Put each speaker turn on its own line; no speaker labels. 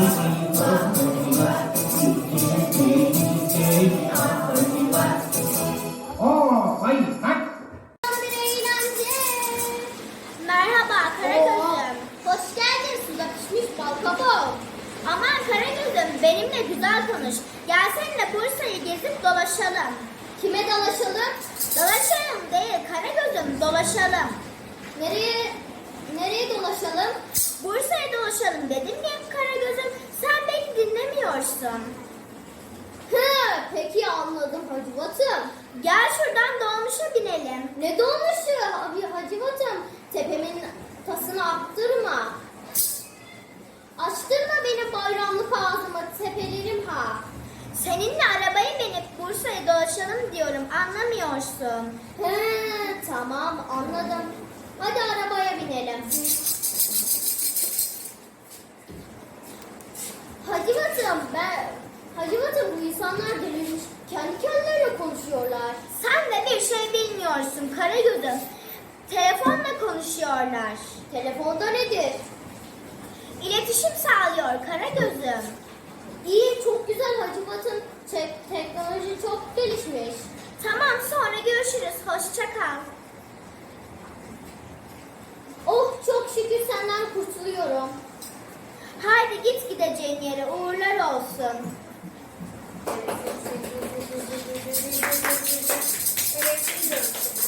Oo,
benimle güzel konuş. Gel seninle Bursa'yı gezip dolaşalım. Kime dolaşalım? Dolaşalım değil Karagöz'üm dolaşalım. Nereye nereye dolaşalım? Bursa'ya dolaşalım dedim ya Karagöz'üm. Sen beni dinlemiyorsun. Hı, peki anladım Hacivat'ım. Gel şuradan dolmuşa binelim. Ne dolmuşu abi Hacivat'ım? Tepemin tasını attırma. Tepelerim ha. Seninle arabaya binip Bursa'ya dolaşalım diyorum anlamıyorsun. He tamam anladım. Hadi arabaya binelim. Hacivat'ım ben Hacivat'ım bu insanlar delirmiş. Kendi kendilerine konuşuyorlar. Sen de bir şey bilmiyorsun Karagöz'üm. Telefonla konuşuyorlar. Telefonda nedir? İletişim sağlıyor Karagöz'üm. İyi çok güzel Hacivat'ım. Tek- teknoloji çok gelişmiş. Tamam sonra görüşürüz. Hoşça kal. Oh çok şükür senden kurtuluyorum. Haydi git gideceğin yere uğurlar olsun. Evet,